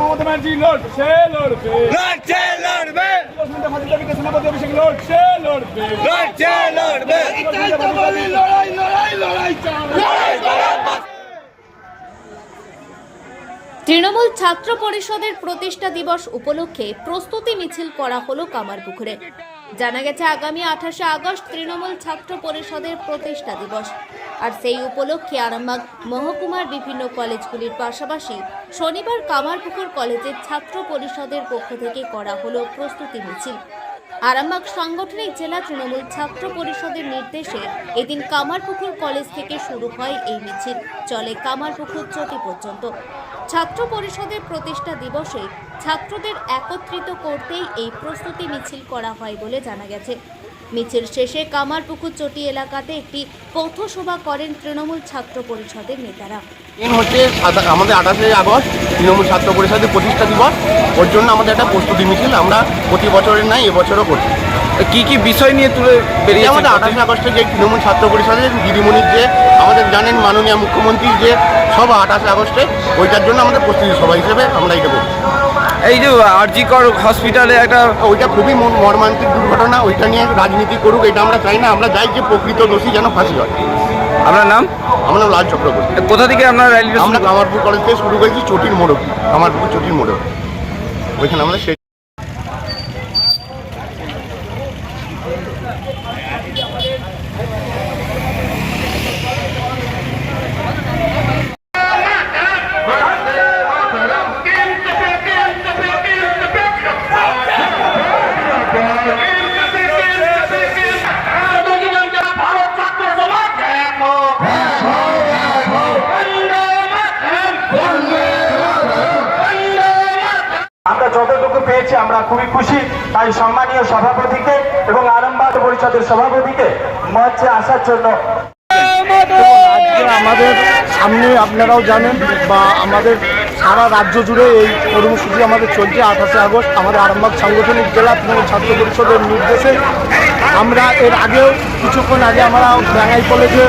মমতা ব্যানার্জি লড়ছে লড়বে। লড়ছে লড়বে। সুস্মিতা ভাটির দাবিতে সেনাপতি অভিষেক লড়ছে লড়বে। লড়ছে লড়বে। লড়াই লড়াই লড়াই তৃণমূল ছাত্র পরিষদের প্রতিষ্ঠা দিবস উপলক্ষে প্রস্তুতি মিছিল করা হলো কামারপুকুরে। জানা গেছে, আগামী আঠাশে আগস্ট তৃণমূল ছাত্র পরিষদের প্রতিষ্ঠা দিবস। আর সেই উপলক্ষে আরামবাগ মহকুমার বিভিন্ন কলেজগুলির পাশাপাশি শনিবার কামারপুকুর কলেজের ছাত্র পরিষদের পক্ষ থেকে করা হলো প্রস্তুতি মিছিল। আরামবাগ সাংগঠনিক জেলা তৃণমূল ছাত্র পরিষদের নির্দেশে এদিন কামারপুকুর কলেজ থেকে শুরু হয় এই মিছিল। চলে কামারপুকুর চটি পর্যন্ত। ছাত্র পরিষদের প্রতিষ্ঠা দিবসে ছাত্রদের একত্রিত করতেই এই প্রস্তুতি মিছিল করা হয় বলে জানা গেছে। মিছিল শেষে কামারপুকুর চটি এলাকাতে একটি পথসভা করেন তৃণমূল ছাত্র পরিষদের নেতারা। দিন হচ্ছে আমাদের আঠাশে আগস্ট তৃণমূল ছাত্র পরিষদের প্রতিষ্ঠা দিবস। ওর জন্য আমাদের একটা প্রস্তুতি মিছিল আমরা প্রতি বছরের নাই এবছরও করছি। কি কি বিষয় নিয়ে তুলে বেরিয়ে আমাদের আঠাশে আগস্টে যে তৃণমূল ছাত্র পরিষদের দিদিমণির যে আমাদের জানেন মাননীয় মুখ্যমন্ত্রীর যে সভা আঠাশে আগস্টে ওইটার জন্য আমাদের প্রস্তুতি সভা হিসেবে আমরা এটা করছি। এই যে আরজিকর হসপিটালে একটা ওইটা খুবই মর্মান্তিক দুর্ঘটনা ওইটা নিয়ে রাজনীতি করুক এটা আমরা চাই না। আমরা চাই যে প্রকৃত দোষী যেন ফাঁসি হয়। আপনার নাম? আমার নাম লাল চক্রবর্তী। কোথা থেকে আপনার র্যালি আমরা কামারপুর কলেজ থেকে শুরু করেছি চটির মোড়ক কামারপুর চটির মোড়ক ওইখানে আমাদের সেই পেয়েছি আমরা খুবই খুশি। তাই সম্মানীয় সভাপতিকে এবং আরামবাগ পরিষদের সভাপতিকে মঞ্চে আসার জন্য আমাদের সামনে আপনারাও জানেন বা আমাদের সারা রাজ্য জুড়ে এই কর্মসূচি আমাদের চলছে আঠাশে আগস্ট। আমাদের আরামবাগ সাংগঠনিক জেলা তৃণমূল ছাত্র পরিষদের নির্দেশে। আমরা এর আগেও কিছুক্ষণ আগে আমরা ব্যাঙ্গাই কলেজে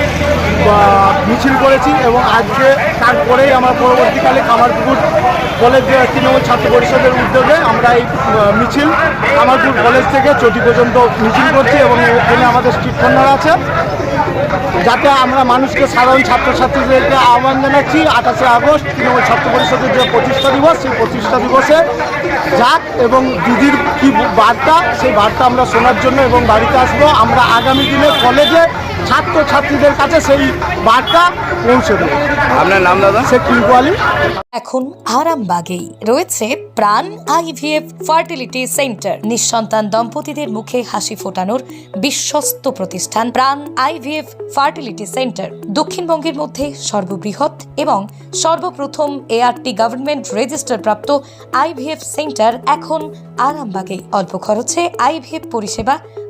মিছিল করেছি এবং আজকে তারপরেই আমরা পরবর্তীকালে কামারপুকুর কলেজ তৃণমূল ছাত্র পরিষদের উদ্যোগে আমরা এই মিছিল কামারপুর কলেজ থেকে চটি পর্যন্ত মিছিল করছি এবং এখানে আমাদের স্ট্রিট কর্নার আছে। যাতে আমরা মানুষকে সাধারণ ছাত্রছাত্রীদেরকে আহ্বান জানাচ্ছি, আঠাশে আগস্ট তৃণমূল ছাত্র পরিষদের যে প্রতিষ্ঠা দিবস, সেই প্রতিষ্ঠা দিবসে যাক এবং দিদির কি বার্তা, সেই বার্তা আমরা শোনার জন্য এবং বাড়িতে আসব। আমরা আগামী দিনে কলেজে ছাত্রছাত্রীদের কাছে সেই বার্তা পৌঁছে দেবো। আপনার নাম দাদা? সে কিউবালি এখন আরামবাগেই রয়েছে প্রাণ আইভিএফ ফার্টিলিটি সেন্টার। নিঃসন্তান দম্পতিদের মুখে হাসি ফোটানোর বিশ্বস্ত প্রতিষ্ঠান প্রাণ আইভিএফ ফার্টিলিটি সেন্টার। দক্ষিণবঙ্গের মধ্যে সর্ববৃহৎ এবং সর্বপ্রথম এআরটি গভর্নমেন্ট রেজিস্টার প্রাপ্ত আইভিএফ সেন্টার এখন আরামবাগেই। অল্প খরচে আইভিএফ পরিষেবা